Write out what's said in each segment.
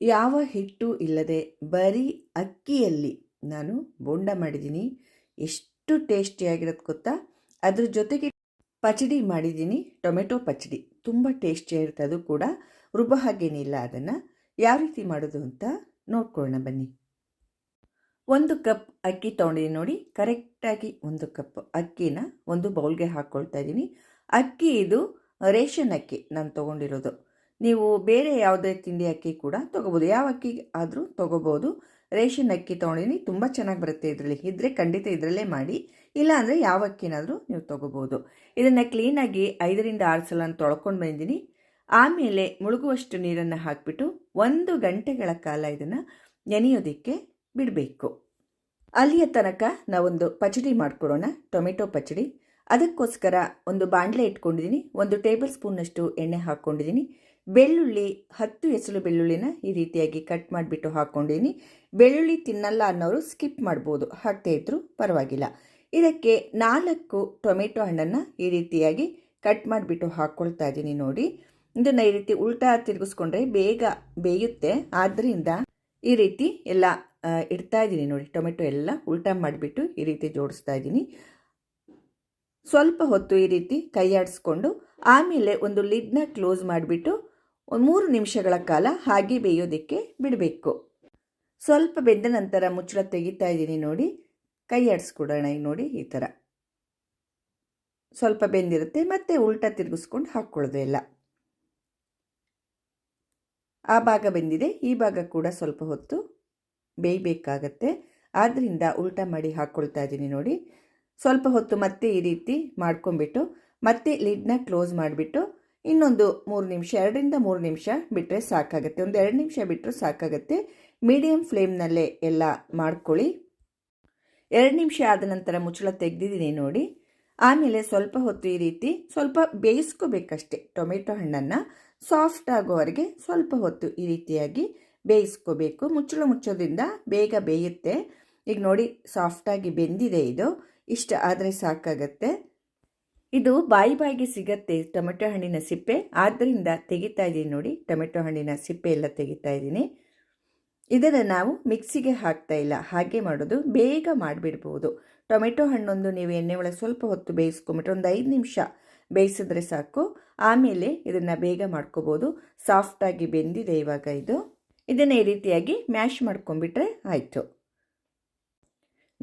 ಯಾವ ಹಿಟ್ಟು ಇಲ್ಲದೆ ಬರೀ ಅಕ್ಕಿಯಲ್ಲಿ ನಾನು ಬೋಂಡ ಮಾಡಿದ್ದೀನಿ. ಎಷ್ಟು ಟೇಸ್ಟಿಯಾಗಿರೋದು ಗೊತ್ತಾ? ಅದ್ರ ಜೊತೆಗೆ ಪಚಡಿ ಮಾಡಿದ್ದೀನಿ, ಟೊಮೆಟೊ ಪಚಡಿ. ತುಂಬ ಟೇಸ್ಟಿಯಾಗಿರುತ್ತೆ ಅದು ಕೂಡ. ರುಬ್ಬ ಹಾಗೇನಿಲ್ಲ ಅದನ್ನು. ಯಾವ ರೀತಿ ಮಾಡೋದು ಅಂತ ನೋಡ್ಕೊಳ್ಳೋಣ ಬನ್ನಿ. ಒಂದು ಕಪ್ ಅಕ್ಕಿ ತೊಗೊಂಡಿದ್ದೀನಿ ನೋಡಿ. ಕರೆಕ್ಟಾಗಿ ಒಂದು ಕಪ್ ಅಕ್ಕಿನ ಒಂದು ಬೌಲ್ಗೆ ಹಾಕ್ಕೊಳ್ತಾ ಇದ್ದೀನಿ. ಅಕ್ಕಿ ಇದು ರೇಷನ್ ಅಕ್ಕಿ ನಾನು ತೊಗೊಂಡಿರೋದು. ನೀವು ಬೇರೆ ಯಾವುದೇ ತಿಂಡಿ ಅಕ್ಕಿ ಕೂಡ ತೊಗೋಬೋದು. ಯಾವ ಅಕ್ಕಿ ಆದರೂ ತೊಗೋಬೋದು. ರೇಷನ್ ಅಕ್ಕಿ ತೊಗೊಂಡಿನಿ, ತುಂಬ ಚೆನ್ನಾಗಿ ಬರುತ್ತೆ ಇದರಲ್ಲಿ. ಇದ್ದರೆ ಖಂಡಿತ ಇದರಲ್ಲೇ ಮಾಡಿ. ಇಲ್ಲ ಅಂದರೆ ಯಾವ ಅಕ್ಕಿನಾದರೂ ನೀವು ತೊಗೋಬೋದು. ಇದನ್ನು ಕ್ಲೀನಾಗಿ ಐದರಿಂದ ಆರು ಸಲ ತೊಳ್ಕೊಂಡು ಬಂದಿದ್ದೀನಿ ಆಮೇಲೆ ಮುಳುಗುವಷ್ಟು ನೀರನ್ನು ಹಾಕಿಬಿಟ್ಟು ಒಂದು ಗಂಟೆಗಳ ಕಾಲ ಇದನ್ನು ನೆನೆಯೋದಕ್ಕೆ ಬಿಡಬೇಕು. ಅಲ್ಲಿಯ ತನಕ ನಾವೊಂದು ಪಚಡಿ ಮಾಡಿಕೊಡೋಣ, ಟೊಮೆಟೊ ಪಚಡಿ. ಅದಕ್ಕೋಸ್ಕರ ಒಂದು ಬಾಣಲೆ ಇಟ್ಕೊಂಡಿದ್ದೀನಿ ಒಂದು ಟೇಬಲ್ ಸ್ಪೂನ್ನಷ್ಟು ಎಣ್ಣೆ ಹಾಕ್ಕೊಂಡಿದ್ದೀನಿ ಬೆಳ್ಳುಳ್ಳಿ, ಹತ್ತು ಎಸಳು ಬೆಳ್ಳುಳ್ಳಿನ ಈ ರೀತಿಯಾಗಿ ಕಟ್ ಮಾಡಿಬಿಟ್ಟು ಹಾಕ್ಕೊಂಡಿದ್ದೀನಿ ಬೆಳ್ಳುಳ್ಳಿ ತಿನ್ನಲ್ಲ ಅನ್ನೋರು ಸ್ಕಿಪ್ ಮಾಡ್ಬೋದು. ಹಾಕ್ತೇ ಇದ್ದರೂ ಪರವಾಗಿಲ್ಲ. ಇದಕ್ಕೆ ನಾಲ್ಕು ಟೊಮೆಟೊ ಹಣ್ಣನ್ನು ಈ ರೀತಿಯಾಗಿ ಕಟ್ ಮಾಡಿಬಿಟ್ಟು ಹಾಕ್ಕೊಳ್ತಾ ಇದ್ದೀನಿ ನೋಡಿ. ಇದನ್ನು ಈ ರೀತಿ ಉಲ್ಟಾ ತಿರುಗಿಸ್ಕೊಂಡ್ರೆ ಬೇಗ ಬೇಯುತ್ತೆ. ಆದ್ದರಿಂದ ಈ ರೀತಿ ಎಲ್ಲ ಇಡ್ತಾ ಇದ್ದೀನಿ ನೋಡಿ. ಟೊಮೆಟೊ ಎಲ್ಲ ಉಲ್ಟಾ ಮಾಡಿಬಿಟ್ಟು ಈ ರೀತಿ ಜೋಡಿಸ್ತಾ ಇದ್ದೀನಿ ಸ್ವಲ್ಪ ಹೊತ್ತು ಈ ರೀತಿ ಕೈಯಾಡಿಸ್ಕೊಂಡು ಆಮೇಲೆ ಒಂದು ಲಿಡ್ನ ಕ್ಲೋಸ್ ಮಾಡಿಬಿಟ್ಟು ಮೂರು ನಿಮಿಷಗಳ ಕಾಲ ಹಾಗೆ ಬೇಯೋದಕ್ಕೆ ಬಿಡಬೇಕು. ಸ್ವಲ್ಪ ಬೆಂದ ನಂತರ ಮುಚ್ಚಳ ತೆಗಿತಾ ಇದ್ದೀನಿ ನೋಡಿ. ಕೈ ಆಡಿಸ್ಕೊಡೋಣ ನೋಡಿ ಈ ಥರ. ಸ್ವಲ್ಪ ಬೆಂದಿರುತ್ತೆ, ಮತ್ತೆ ಉಲ್ಟಾ ತಿರುಗಿಸ್ಕೊಂಡು ಹಾಕ್ಕೊಳ್ಳೋದು ಎಲ್ಲ. ಆ ಭಾಗ ಬೆಂದಿದೆ, ಈ ಭಾಗ ಕೂಡ ಸ್ವಲ್ಪ ಹೊತ್ತು ಬೇಯಬೇಕಾಗತ್ತೆ. ಆದ್ದರಿಂದ ಉಲ್ಟಾ ಮಾಡಿ ಹಾಕ್ಕೊಳ್ತಾ ಇದ್ದೀನಿ ನೋಡಿ. ಸ್ವಲ್ಪ ಹೊತ್ತು ಮತ್ತೆ ಈ ರೀತಿ ಮಾಡ್ಕೊಂಬಿಟ್ಟು ಮತ್ತೆ ಲಿಡ್ನ ಕ್ಲೋಸ್ ಮಾಡಿಬಿಟ್ಟು ಇನ್ನೊಂದು ಮೂರು ನಿಮಿಷ, ಎರಡರಿಂದ ಮೂರು ನಿಮಿಷ ಬಿಟ್ಟರೆ ಸಾಕಾಗುತ್ತೆ. ಒಂದು ಎರಡು ನಿಮಿಷ ಬಿಟ್ಟರೆ ಸಾಕಾಗುತ್ತೆ. ಮೀಡಿಯಮ್ ಫ್ಲೇಮ್ನಲ್ಲೇ ಎಲ್ಲ ಮಾಡ್ಕೊಳ್ಳಿ. ಎರಡು ನಿಮಿಷ ಆದ ನಂತರ ಮುಚ್ಚಳ ತೆಗೆದಿದ್ದೀನಿ ನೋಡಿ. ಆಮೇಲೆ ಸ್ವಲ್ಪ ಹೊತ್ತು ಈ ರೀತಿ ಸ್ವಲ್ಪ ಬೇಯಿಸ್ಕೋಬೇಕಷ್ಟೆ ಟೊಮೆಟೊ ಹಣ್ಣನ್ನು. ಸಾಫ್ಟ್ ಆಗೋವರೆಗೆ ಸ್ವಲ್ಪ ಹೊತ್ತು ಈ ರೀತಿಯಾಗಿ ಬೇಯಿಸ್ಕೋಬೇಕು. ಮುಚ್ಚಳ ಮುಚ್ಚೋದ್ರಿಂದ ಬೇಗ ಬೇಯುತ್ತೆ. ಈಗ ನೋಡಿ ಸಾಫ್ಟಾಗಿ ಬೆಂದಿದೆ ಇದು. ಇಷ್ಟ ಆದರೆ ಸಾಕಾಗತ್ತೆ. ಇದು ಬಾಯಿ ಬಾಯಿಗೆ ಸಿಗತ್ತೆ ಟೊಮೆಟೊ ಹಣ್ಣಿನ ಸಿಪ್ಪೆ. ಆದ್ದರಿಂದ ತೆಗಿತಾ ಇದ್ದೀನಿ ನೋಡಿ, ಟೊಮೆಟೊ ಹಣ್ಣಿನ ಸಿಪ್ಪೆ ಎಲ್ಲ ತೆಗಿತಾ ಇದ್ದೀನಿ. ಇದನ್ನು ನಾವು ಮಿಕ್ಸಿಗೆ ಹಾಕ್ತಾ ಇಲ್ಲ, ಹಾಗೆ ಮಾಡೋದು ಬೇಗ ಮಾಡಿಬಿಡ್ಬೋದು. ಟೊಮೆಟೊ ಹಣ್ಣೊಂದು ನೀವು ಎಣ್ಣೆ ಒಳಗೆ ಸ್ವಲ್ಪ ಹೊತ್ತು ಬೇಯಿಸ್ಕೊಂಬಿಟ್ರೆ ಒಂದು ಐದು ನಿಮಿಷ ಬೇಯಿಸಿದ್ರೆ ಸಾಕು. ಆಮೇಲೆ ಇದನ್ನು ಬೇಗ ಮಾಡ್ಕೋಬೋದು. ಸಾಫ್ಟಾಗಿ ಬೆಂದಿದೆ ಇವಾಗ ಇದು. ಇದನ್ನು ಈ ರೀತಿಯಾಗಿ ಮ್ಯಾಶ್ ಮಾಡ್ಕೊಂಬಿಟ್ರೆ ಆಯಿತು.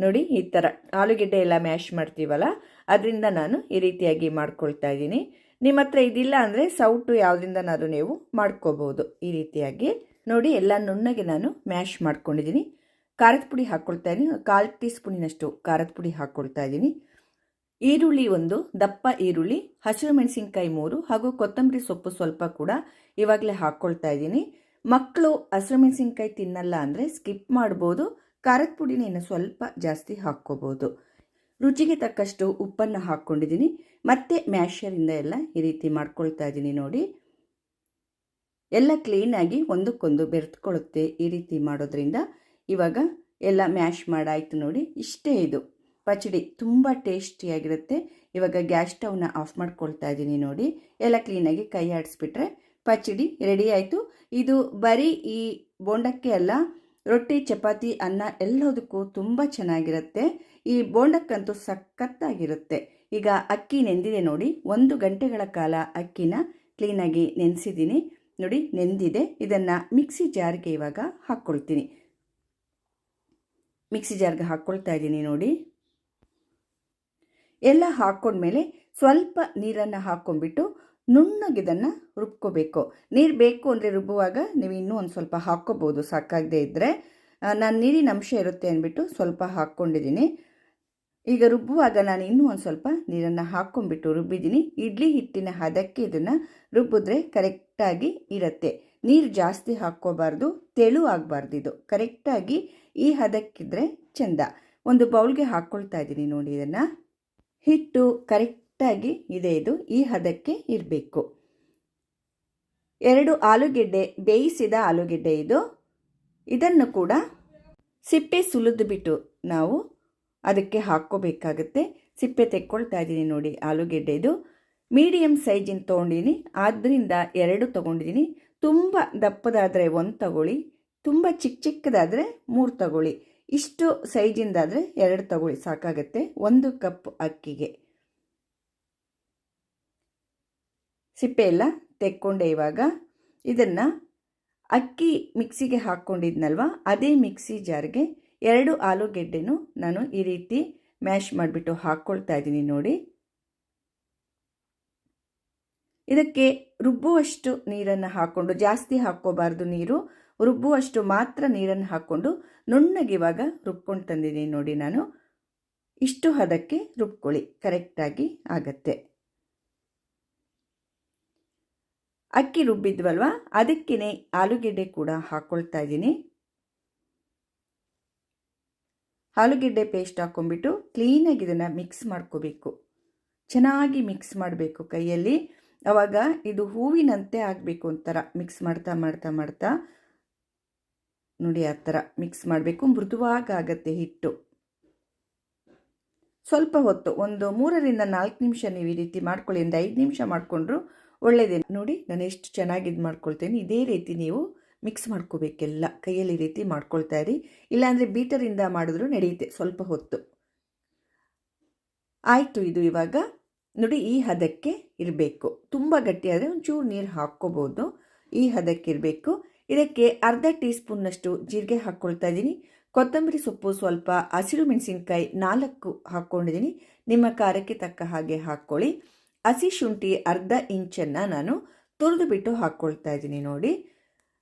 ನೋಡಿ, ಈ ಥರ ಆಲೂಗೆಡ್ಡೆ ಎಲ್ಲ ಮ್ಯಾಶ್ ಮಾಡ್ತೀವಲ್ಲ, ಅದರಿಂದ ನಾನು ಈ ರೀತಿಯಾಗಿ ಮಾಡ್ಕೊಳ್ತಾ ಇದ್ದೀನಿ. ನಿಮ್ಮ ಹತ್ರ ಇದಿಲ್ಲ ಅಂದರೆ ಸೌಟು ಯಾವುದಿಂದನಾದರೂ ನೀವು ಮಾಡ್ಕೋಬೋದು. ಈ ರೀತಿಯಾಗಿ ನೋಡಿ, ಎಲ್ಲ ನುಣ್ಣಗೆ ನಾನು ಮ್ಯಾಶ್ ಮಾಡ್ಕೊಂಡಿದ್ದೀನಿ. ಖಾರದ ಪುಡಿ ಹಾಕ್ಕೊಳ್ತಾ ಇದ್ದೀನಿ. ಕಾಲು ಟೀ ಸ್ಪೂನಿನಷ್ಟು ಖಾರದ ಪುಡಿ ಹಾಕ್ಕೊಳ್ತಾ ಇದ್ದೀನಿ. ಈರುಳ್ಳಿ ಒಂದು ದಪ್ಪ ಈರುಳ್ಳಿ, ಹಸಿರು ಮೆಣಸಿನ್ಕಾಯಿ ಮೂರು, ಹಾಗೂ ಕೊತ್ತಂಬರಿ ಸೊಪ್ಪು ಸ್ವಲ್ಪ ಕೂಡ ಇವಾಗಲೇ ಹಾಕ್ಕೊಳ್ತಾ ಇದ್ದೀನಿ. ಮಕ್ಕಳು ಹಸಿರು ಮೆಣಸಿನ್ಕಾಯಿ ತಿನ್ನಲ್ಲ ಅಂದರೆ ಸ್ಕಿಪ್ ಮಾಡ್ಬೋದು. ಖಾರದ ಪುಡಿನ ಸ್ವಲ್ಪ ಜಾಸ್ತಿ ಹಾಕ್ಕೋಬೋದು. ರುಚಿಗೆ ತಕ್ಕಷ್ಟು ಉಪ್ಪನ್ನು ಹಾಕ್ಕೊಂಡಿದ್ದೀನಿ. ಮತ್ತೆ ಮ್ಯಾಶರಿಂದ ಎಲ್ಲ ಈ ರೀತಿ ಮಾಡ್ಕೊಳ್ತಾ ಇದ್ದೀನಿ ನೋಡಿ. ಎಲ್ಲ ಕ್ಲೀನಾಗಿ ಒಂದಕ್ಕೊಂದು ಬೆರೆತ್ಕೊಳ್ಳುತ್ತೆ ಈ ರೀತಿ ಮಾಡೋದ್ರಿಂದ. ಇವಾಗ ಎಲ್ಲ ಮ್ಯಾಶ್ ಮಾಡಾಯಿತು ನೋಡಿ. ಇಷ್ಟೇ ಇದು. ಪಚಡಿ ತುಂಬ ಟೇಸ್ಟಿಯಾಗಿರುತ್ತೆ. ಇವಾಗ ಗ್ಯಾಸ್ ಸ್ಟವ್ನ ಆಫ್ ಮಾಡ್ಕೊಳ್ತಾ ಇದ್ದೀನಿ ನೋಡಿ. ಎಲ್ಲ ಕ್ಲೀನಾಗಿ ಕೈ ಆಡಿಸ್ಬಿಟ್ರೆ ಪಚಡಿ ರೆಡಿ ಆಯಿತು. ಇದು ಬರೀ ಈ ಬೋಂಡಕ್ಕೆ ಅಲ್ಲ ರೊಟ್ಟಿ, ಚಪಾತಿ, ಅನ್ನ ಎಲ್ಲದಕ್ಕೂ ತುಂಬ ಚೆನ್ನಾಗಿರುತ್ತೆ. ಈ ಬೋಂಡಕ್ಕಂತೂ ಸಖತ್ತಾಗಿರುತ್ತೆ. ಈಗ ಅಕ್ಕಿ ನೆಂದಿದೆ ನೋಡಿ. ಒಂದು ಗಂಟೆಗಳ ಕಾಲ ಅಕ್ಕಿನ ಕ್ಲೀನಾಗಿ ನೆನೆಸಿದ್ದೀನಿ. ನೋಡಿ, ನೆಂದಿದೆ. ಇದನ್ನು ಮಿಕ್ಸಿ ಜಾರ್ಗೆ ಇವಾಗ ಹಾಕ್ಕೊಳ್ತೀನಿ. ಮಿಕ್ಸಿ ಜಾರ್ಗೆ ಹಾಕ್ಕೊಳ್ತಾ ಇದ್ದೀನಿ ನೋಡಿ. ಎಲ್ಲ ಹಾಕ್ಕೊಂಡ್ಮೇಲೆ ಸ್ವಲ್ಪ ನೀರನ್ನು ಹಾಕ್ಕೊಂಡ್ಬಿಟ್ಟು ನುಣ್ಣಗಿದನ್ನು ರುಬ್ಕೋಬೇಕು. ನೀರು ಬೇಕು ಅಂದರೆ ರುಬ್ಬುವಾಗ ನೀವು ಇನ್ನೂ ಒಂದು ಸ್ವಲ್ಪ ಹಾಕ್ಕೋಬೋದು. ಸಾಕಾಗದೇ ಇದ್ದರೆ ನಾನು ನೀರಿನ ಅಂಶ ಇರುತ್ತೆ ಅಂದ್ಬಿಟ್ಟು ಸ್ವಲ್ಪ ಹಾಕ್ಕೊಂಡಿದ್ದೀನಿ ಈಗ ರುಬ್ಬುವಾಗ ನಾನು ಇನ್ನೂ ಒಂದು ಸ್ವಲ್ಪ ನೀರನ್ನು ಹಾಕ್ಕೊಂಡ್ಬಿಟ್ಟು ರುಬ್ಬಿದ್ದೀನಿ ಇಡ್ಲಿ ಹಿಟ್ಟಿನ ಹದಕ್ಕೆ ಇದನ್ನು ರುಬ್ಬಿದ್ರೆ ಕರೆಕ್ಟಾಗಿ ಇರುತ್ತೆ. ನೀರು ಜಾಸ್ತಿ ಹಾಕ್ಕೋಬಾರ್ದು, ತೆಳು ಆಗಬಾರ್ದು ಇದು. ಕರೆಕ್ಟಾಗಿ ಈ ಹದಕ್ಕಿದ್ರೆ ಚೆಂದ. ಒಂದು ಬೌಲ್ಗೆ ಹಾಕ್ಕೊಳ್ತಾ ಇದ್ದೀನಿ ನೋಡಿ ಇದನ್ನು. ಹಿಟ್ಟು ಕರೆಕ್ಟಾಗಿ ಇದೆ ಇದು ಈ ಹದಕ್ಕೆ ಇರಬೇಕು. ಎರಡು ಆಲೂಗೆಡ್ಡೆ, ಬೇಯಿಸಿದ ಆಲೂಗೆಡ್ಡೆ ಇದು. ಇದನ್ನು ಕೂಡ ಸಿಪ್ಪೆ ಸುಲಿದುಬಿಟ್ಟು ನಾವು ಅದಕ್ಕೆ ಹಾಕ್ಕೋಬೇಕಾಗತ್ತೆ. ಸಿಪ್ಪೆ ತೆಕ್ಕೊಳ್ತಾ ಇದ್ದೀನಿ ನೋಡಿ ಆಲೂಗೆಡ್ಡೆ ಇದು. ಮೀಡಿಯಮ್ ಸೈಜಿನ ತೊಗೊಂಡಿದ್ದೀನಿ. ಆದ್ದರಿಂದ ಎರಡು ತೊಗೊಂಡಿದ್ದೀನಿ. ತುಂಬ ದಪ್ಪದಾದರೆ ಒಂದು ತಗೊಳ್ಳಿ. ತುಂಬ ಚಿಕ್ಕ ಚಿಕ್ಕದಾದರೆ ಮೂರು ತಗೊಳ್ಳಿ. ಇಷ್ಟು ಸೈಜಿಂದಾದರೆ ಎರಡು ತಗೊಳ್ಳಿ ಸಾಕಾಗುತ್ತೆ. ಒಂದು ಕಪ್ ಅಕ್ಕಿಗೆ. ಸಿಪ್ಪೆ ಎಲ್ಲ ತೆಕ್ಕೊಂಡೆ ಇವಾಗ. ಇದನ್ನು ಅಕ್ಕಿ ಮಿಕ್ಸಿಗೆ ಹಾಕ್ಕೊಂಡಿದ್ನಲ್ವ? ಅದೇ ಮಿಕ್ಸಿ ಜಾರ್ಗೆ ಎರಡು ಆಲೂಗೆಡ್ಡೆನೂ ನಾನು ಈ ರೀತಿ ಮ್ಯಾಶ್ ಮಾಡಿಬಿಟ್ಟು ಹಾಕ್ಕೊಳ್ತಾ ಇದ್ದೀನಿ ನೋಡಿ. ಇದಕ್ಕೆ ರುಬ್ಬುವಷ್ಟು ನೀರನ್ನು ಹಾಕ್ಕೊಂಡು, ಜಾಸ್ತಿ ಹಾಕ್ಕೋಬಾರ್ದು ನೀರು, ರುಬ್ಬುವಷ್ಟು ಮಾತ್ರ ನೀರನ್ನು ಹಾಕ್ಕೊಂಡು ನುಣ್ಣಗಿವಾಗ ರುಬ್ಕೊಂಡು ತಂದಿದ್ದೀನಿ ನೋಡಿ ನಾನು. ಇಷ್ಟು ಹದಕ್ಕೆ ರುಬ್ಕೊಳ್ಳಿ, ಕರೆಕ್ಟಾಗಿ ಆಗತ್ತೆ. ಅಕ್ಕಿ ರುಬ್ಬಿದ್ವಲ್ವ? ಅದಕ್ಕೇ ಆಲೂಗೆಡ್ಡೆ ಕೂಡ ಹಾಕ್ಕೊಳ್ತಾ ಇದ್ದೀನಿ. ಆಲೂಗೆಡ್ಡೆ ಪೇಸ್ಟ್ ಹಾಕ್ಕೊಂಡ್ಬಿಟ್ಟು ಕ್ಲೀನಾಗಿ ಇದನ್ನು ಮಿಕ್ಸ್ ಮಾಡ್ಕೋಬೇಕು. ಚೆನ್ನಾಗಿ ಮಿಕ್ಸ್ ಮಾಡಬೇಕು ಕೈಯಲ್ಲಿ. ಅವಾಗ ಇದು ಹೂವಿನಂತೆ ಆಗಬೇಕು ಒಂಥರ. ಮಿಕ್ಸ್ ಮಾಡ್ತಾ ಮಾಡ್ತಾ ಮಾಡ್ತಾ. ನೋಡಿ ಆ ಥರ ಮಿಕ್ಸ್ ಮಾಡಬೇಕು. ಮೃದುವಾಗತ್ತೆ ಹಿಟ್ಟು. ಸ್ವಲ್ಪ ಹೊತ್ತು, ಒಂದು ಮೂರರಿಂದ ನಾಲ್ಕು ನಿಮಿಷ ನೀವು ಈ ರೀತಿ ಮಾಡ್ಕೊಳ್ಳಿ, ಒಂದು ಐದು ನಿಮಿಷ ಮಾಡಿಕೊಂಡ್ರು ಒಳ್ಳೆಯದೇ ನೋಡಿ, ನಾನು ಎಷ್ಟು ಚೆನ್ನಾಗಿ ಇದು ಮಾಡ್ಕೊಳ್ತೇನೆ. ಇದೇ ರೀತಿ ನೀವು ಮಿಕ್ಸ್ ಮಾಡ್ಕೋಬೇಕೆಲ್ಲ. ಕೈಯಲ್ಲಿ ರೀತಿ ಮಾಡ್ಕೊಳ್ತಾ ಇರಿ. ಇಲ್ಲಾಂದರೆ ಬೀಟರಿಂದ ಮಾಡಿದ್ರು ನಡೆಯುತ್ತೆ, ಸ್ವಲ್ಪ ಹೊತ್ತು. ಆಯಿತು, ಇದು ಇವಾಗ ನೋಡಿ, ಈ ಹದಕ್ಕೆ ಇರಬೇಕು. ತುಂಬ ಗಟ್ಟಿಯಾದರೆ ಒಂಚೂರು ನೀರು ಹಾಕ್ಕೋಬೋದು. ಈ ಹದಕ್ಕೆ ಇರಬೇಕು. ಇದಕ್ಕೆ ಅರ್ಧ ಟೀ ಸ್ಪೂನ್ನಷ್ಟು ಜೀರಿಗೆ ಹಾಕ್ಕೊಳ್ತಾ ಇದ್ದೀನಿ. ಕೊತ್ತಂಬರಿ ಸೊಪ್ಪು ಸ್ವಲ್ಪ ಹಸಿರು ಮೆಣಸಿನ್ಕಾಯಿ ನಾಲ್ಕು ಹಾಕ್ಕೊಂಡಿದ್ದೀನಿ. ನಿಮ್ಮ ಖಾರಕ್ಕೆ ತಕ್ಕ ಹಾಗೆ ಹಾಕ್ಕೊಳ್ಳಿ. ಹಸಿ ಶುಂಠಿ ಅರ್ಧ ಇಂಚನ್ನು ನಾನು ತುರಿದು ಬಿಟ್ಟು ಹಾಕ್ಕೊಳ್ತಾ ಇದ್ದೀನಿ ನೋಡಿ.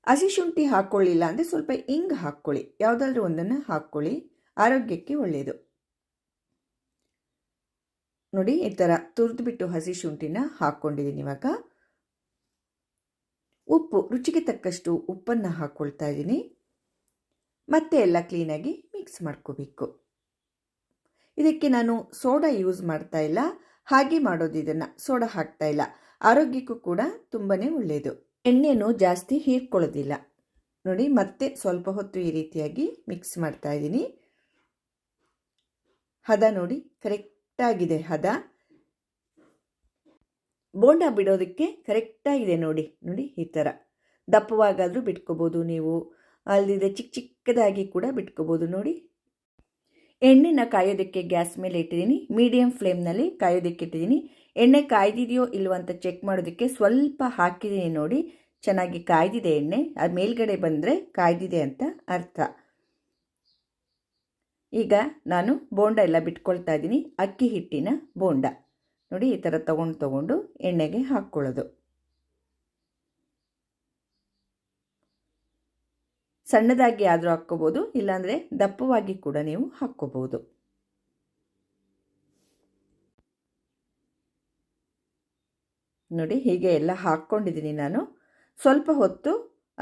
ಹಸಿ ಶುಂಠಿ ಹಾಕ್ಕೊಳ್ಳಿಲ್ಲ ಅಂದರೆ ಸ್ವಲ್ಪ ಇಂಗ್ ಹಾಕ್ಕೊಳ್ಳಿ. ಯಾವುದಾದ್ರೂ ಒಂದನ್ನು ಹಾಕ್ಕೊಳ್ಳಿ. ಆರೋಗ್ಯಕ್ಕೆ ಒಳ್ಳೆಯದು ನೋಡಿ, ಈ ಥರ ತುರಿದು ಬಿಟ್ಟು ಹಸಿ ಶುಂಠಿನ ಹಾಕ್ಕೊಂಡಿದ್ದೀನಿ ಇವಾಗ. ಉಪ್ಪು, ರುಚಿಗೆ ತಕ್ಕಷ್ಟು ಉಪ್ಪನ್ನು ಹಾಕ್ಕೊಳ್ತಾ ಇದ್ದೀನಿ. ಮತ್ತೆ ಎಲ್ಲ ಕ್ಲೀನಾಗಿ ಮಿಕ್ಸ್ ಮಾಡ್ಕೋಬೇಕು. ಇದಕ್ಕೆ ನಾನು ಸೋಡಾ ಯೂಸ್ ಮಾಡ್ತಾ ಇಲ್ಲ. ಹಾಗೆ ಮಾಡೋದು ಇದನ್ನು. ಸೋಡಾ ಹಾಕ್ತಾ ಇಲ್ಲ. ಆರೋಗ್ಯಕ್ಕೂ ಕೂಡ ತುಂಬಾ ಒಳ್ಳೆಯದು ಎಣ್ಣೆನೂ ಜಾಸ್ತಿ ಹೀರ್ಕೊಳ್ಳೋದಿಲ್ಲ. ನೋಡಿ, ಮತ್ತೆ ಸ್ವಲ್ಪ ಹೊತ್ತು ಈ ರೀತಿಯಾಗಿ ಮಿಕ್ಸ್ ಮಾಡ್ತಾ ಇದ್ದೀನಿ. ಹದ ನೋಡಿ ಕರೆಕ್ಟಾಗಿದೆ ಹದ. ಬೋಂಡ ಬಿಡೋದಕ್ಕೆ ಕರೆಕ್ಟಾಗಿದೆ ನೋಡಿ. ನೋಡಿ, ಈ ಥರ ದಪ್ಪವಾಗಾದರೂ ಬಿಟ್ಕೋಬೋದು ನೀವು. ಅಲ್ಲಿದೆ ಚಿಕ್ಕ ಚಿಕ್ಕದಾಗಿ ಕೂಡ ಬಿಟ್ಕೋಬೋದು ನೋಡಿ. ಎಣ್ಣೆನ ಕಾಯೋದಕ್ಕೆ ಗ್ಯಾಸ್ ಮೇಲೆ ಇಟ್ಟಿದ್ದೀನಿ. ಮೀಡಿಯಮ್ ಫ್ಲೇಮ್ನಲ್ಲಿ ಕಾಯೋದಕ್ಕೆ ಇಟ್ಟಿದ್ದೀನಿ. ಎಣ್ಣೆ ಕಾಯ್ದಿದೆಯೋ ಇಲ್ವೋ ಅಂತ ಚೆಕ್ ಮಾಡೋದಕ್ಕೆ ಸ್ವಲ್ಪ ಹಾಕಿದ್ದೀನಿ ನೋಡಿ. ಚೆನ್ನಾಗಿ ಕಾಯ್ದಿದೆ ಎಣ್ಣೆ. ಅದು ಮೇಲ್ಗಡೆ ಬಂದರೆ ಕಾಯ್ದಿದೆ ಅಂತ ಅರ್ಥ. ಈಗ ನಾನು ಬೋಂಡ ಎಲ್ಲ ಬಿಟ್ಕೊಳ್ತಾ ಇದ್ದೀನಿ. ಅಕ್ಕಿ ಹಿಟ್ಟಿನ ಬೋಂಡ. ನೋಡಿ ಈ ಥರ ತೊಗೊಂಡು ತಗೊಂಡು ಎಣ್ಣೆಗೆ ಹಾಕ್ಕೊಳ್ಳೋದು. ಸಣ್ಣದಾಗಿ ಆದರೂ ಹಾಕ್ಕೋಬೋದು, ಇಲ್ಲಾಂದರೆ ದಪ್ಪವಾಗಿ ಕೂಡ ನೀವು ಹಾಕ್ಕೋಬೋದು. ನೋಡಿ, ಹೀಗೆ ಎಲ್ಲ ಹಾಕ್ಕೊಂಡಿದ್ದೀನಿ ನಾನು. ಸ್ವಲ್ಪ ಹೊತ್ತು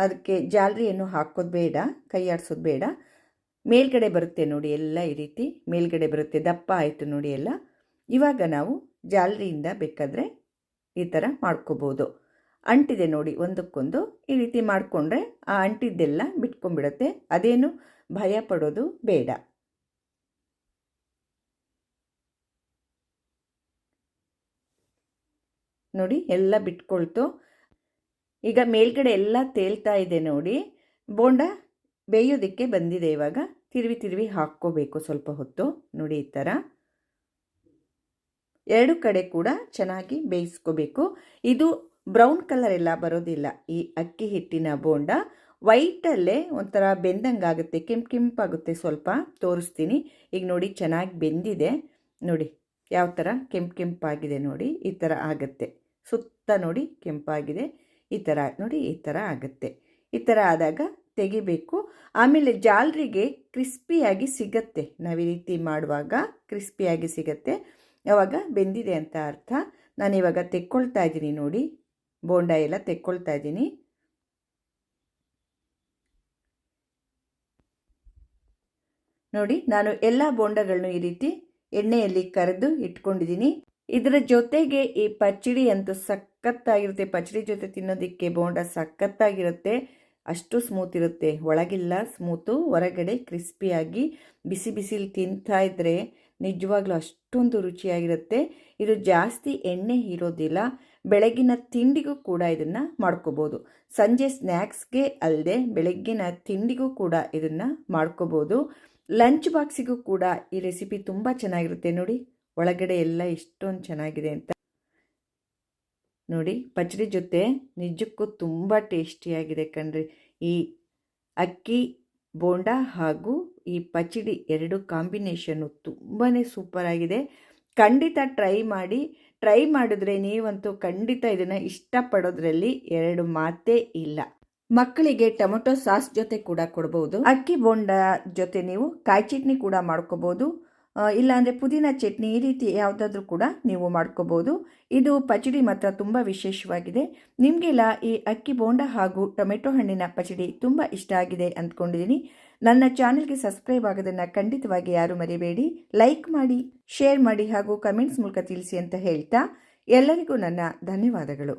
ಅದಕ್ಕೆ ಜಾಲರಿಯನ್ನು ಹಾಕೋದು ಬೇಡ, ಕೈ ಆಡಿಸೋದು ಬೇಡ. ಮೇಲ್ಗಡೆ ಬರುತ್ತೆ ನೋಡಿ ಎಲ್ಲ ಈ ರೀತಿ. ಮೇಲ್ಗಡೆ ಬರುತ್ತೆ, ದಪ್ಪ ಆಯಿತು ನೋಡಿ ಎಲ್ಲ. ಇವಾಗ ನಾವು ಜಾಲರಿಯಿಂದ ಬೇಕಾದರೆ ಈ ಥರ ಮಾಡ್ಕೋಬೋದು. ಅಂಟಿದೆ ನೋಡಿ, ಒಂದಕ್ಕೊಂದು ಈ ರೀತಿ ಮಾಡಿಕೊಂಡ್ರೆ ಆ ಅಂಟಿದ್ದೆಲ್ಲ ಬಿಟ್ಕೊಂಡ್ಬಿಡುತ್ತೆ ಅದೇನು ಭಯ ಪಡೋದು ಬೇಡ. ನೋಡಿ ಎಲ್ಲ ಬಿಟ್ಕೊಳ್ತು. ಈಗ ಮೇಲ್ಗಡೆ ಎಲ್ಲ ತೇಲ್ತಾ ಇದೆ ನೋಡಿ. ಬೋಂಡ ಬೇಯೋದಕ್ಕೆ ಬಂದಿದೆ ಇವಾಗ. ತಿರುವಿ ತಿರುವಿ ಹಾಕ್ಕೋಬೇಕು ಸ್ವಲ್ಪ ಹೊತ್ತು. ನೋಡಿ ಈ ಥರ. ಎರಡು ಕಡೆ ಕೂಡ ಚೆನ್ನಾಗಿ ಬೇಯಿಸ್ಕೋಬೇಕು. ಇದು ಬ್ರೌನ್ ಕಲರ್ ಎಲ್ಲ ಬರೋದಿಲ್ಲ. ಈ ಅಕ್ಕಿ ಹಿಟ್ಟಿನ ಬೋಂಡ ವೈಟಲ್ಲೇ ಒಂಥರ ಬೆಂದಂಗಾಗುತ್ತೆ, ಕೆಂಪು ಕೆಂಪಾಗುತ್ತೆ ಸ್ವಲ್ಪ, ತೋರಿಸ್ತೀನಿ. ಈಗ ನೋಡಿ, ಚೆನ್ನಾಗಿ ಬೆಂದಿದೆ. ನೋಡಿ, ಯಾವ ಥರ? ಕೆಂಪು ಕೆಂಪಾಗಿದೆ ನೋಡಿ, ಈ ಥರ ಆಗುತ್ತೆ. ಸುತ್ತ ನೋಡಿ ಕೆಂಪಾಗಿದೆ, ಈ ಥರ ನೋಡಿ, ಈ ಥರ ಆಗುತ್ತೆ. ಈ ಥರ ಆದಾಗ ತೆಗಿಬೇಕು. ಆಮೇಲೆ ಜಾಲರಿಗೆ ಕ್ರಿಸ್ಪಿಯಾಗಿ ಸಿಗತ್ತೆ. ನಾವು ಈ ರೀತಿ ಮಾಡುವಾಗ ಕ್ರಿಸ್ಪಿಯಾಗಿ ಸಿಗತ್ತೆ. ಯಾವಾಗ ಬೆಂದಿದೆ ಅಂತ ಅರ್ಥ. ನಾನು ಇವಾಗ ತೆಕ್ಕೊಳ್ತಾ ಇದ್ದೀನಿ ನೋಡಿ, ಬೋಂಡ ಎಲ್ಲ ತೆಕ್ಕೊಳ್ತಾ ಇದ್ದೀನಿ. ನೋಡಿ, ನಾನು ಎಲ್ಲ ಬೋಂಡಗಳನ್ನು ಈ ರೀತಿ ಎಣ್ಣೆಯಲ್ಲಿ ಕರೆದು ಇಟ್ಕೊಂಡಿದ್ದೀನಿ. ಇದರ ಜೊತೆಗೆ ಈ ಪಚ್ಚಡಿ ಅಂತೂ ಸಖತ್ತಾಗಿರುತ್ತೆ. ಪಚ್ಚಡಿ ಜೊತೆ ತಿನ್ನೋದಕ್ಕೆ ಬೋಂಡ ಸಖತ್ತಾಗಿರುತ್ತೆ. ಅಷ್ಟು ಸ್ಮೂತ್ ಇರುತ್ತೆ. ಒಳಗಿಲ್ಲ, ಸ್ಮೂತು, ಹೊರಗಡೆ ಕ್ರಿಸ್ಪಿಯಾಗಿ ಬಿಸಿ ಬಿಸಿಲಿ ತಿಂತಾ ಇದ್ದರೆ ನಿಜವಾಗ್ಲೂ ಅಷ್ಟೊಂದು ರುಚಿಯಾಗಿರುತ್ತೆ. ಇದು ಜಾಸ್ತಿ ಎಣ್ಣೆ ಇರೋದಿಲ್ಲ. ಬೆಳಗಿನ ತಿಂಡಿಗೂ ಕೂಡ ಇದನ್ನು ಮಾಡ್ಕೋಬೋದು. ಸಂಜೆ ಸ್ನ್ಯಾಕ್ಸ್ಗೆ ಅಲ್ಲದೆ ಬೆಳಗ್ಗಿನ ತಿಂಡಿಗೂ ಕೂಡ ಇದನ್ನು ಮಾಡ್ಕೋಬೋದು. ಲಂಚ್ ಬಾಕ್ಸಿಗೂ ಕೂಡ ಈ ರೆಸಿಪಿ ತುಂಬ ಚೆನ್ನಾಗಿರುತ್ತೆ. ನೋಡಿ, ಒಳಗಡೆ ಎಲ್ಲ ಎಷ್ಟೊಂದು ಚೆನ್ನಾಗಿದೆ ಅಂತ. ನೋಡಿ ಪಚಡಿ ಜೊತೆ ನಿಜಕ್ಕೂ ತುಂಬ ಟೇಸ್ಟಿಯಾಗಿದೆ ಕಣ್ರಿ. ಈ ಅಕ್ಕಿ, ಬೋಂಡ ಹಾಗೂ ಈ ಪಚಡಿ ಎರಡು ಕಾಂಬಿನೇಷನ್ನು ತುಂಬಾ ಸೂಪರ್ ಆಗಿದೆ. ಖಂಡಿತ ಟ್ರೈ ಮಾಡಿ ಟ್ರೈ ಮಾಡಿದ್ರೆ ನೀವಂತೂ ಖಂಡಿತ ಇದನ್ನು ಇಷ್ಟಪಡೋದ್ರಲ್ಲಿ ಎರಡು ಮಾತೇ ಇಲ್ಲ. ಮಕ್ಕಳಿಗೆ ಟೊಮೆಟೊ ಸಾಸ್ ಜೊತೆ ಕೂಡ ಕೊಡ್ಬೋದು. ಅಕ್ಕಿ ಬೋಂಡ ಜೊತೆ ನೀವು ಕಾಯಿ ಚಟ್ನಿ ಕೂಡ ಮಾಡ್ಕೋಬಹುದು ಇಲ್ಲಾಂದರೆ ಪುದೀನ ಚಟ್ನಿ ಈ ರೀತಿ ಯಾವುದಾದ್ರೂ ಕೂಡ ನೀವು ಮಾಡ್ಕೋಬೋದು. ಇದು ಪಚಡಿ ಮಾತ್ರ ತುಂಬ ವಿಶೇಷವಾಗಿದೆ. ನಿಮಗೆಲ್ಲ ಈ ಅಕ್ಕಿ ಬೋಂಡ ಹಾಗೂ ಟೊಮೆಟೊ ಹಣ್ಣಿನ ಪಚಡಿ ತುಂಬ ಇಷ್ಟ ಆಗಿದೆ ಅಂದ್ಕೊಂಡಿದ್ದೀನಿ. ನನ್ನ ಚಾನೆಲ್ಗೆ ಸಬ್ಸ್ಕ್ರೈಬ್ ಆಗೋದನ್ನು ಖಂಡಿತವಾಗಿ ಯಾರು ಮರಿಬೇಡಿ. ಲೈಕ್ ಮಾಡಿ, ಶೇರ್ ಮಾಡಿ ಹಾಗೂ ಕಮೆಂಟ್ಸ್ ಮೂಲಕ ತಿಳಿಸಿ ಅಂತ ಹೇಳ್ತಾ ಎಲ್ಲರಿಗೂ ನನ್ನ ಧನ್ಯವಾದಗಳು.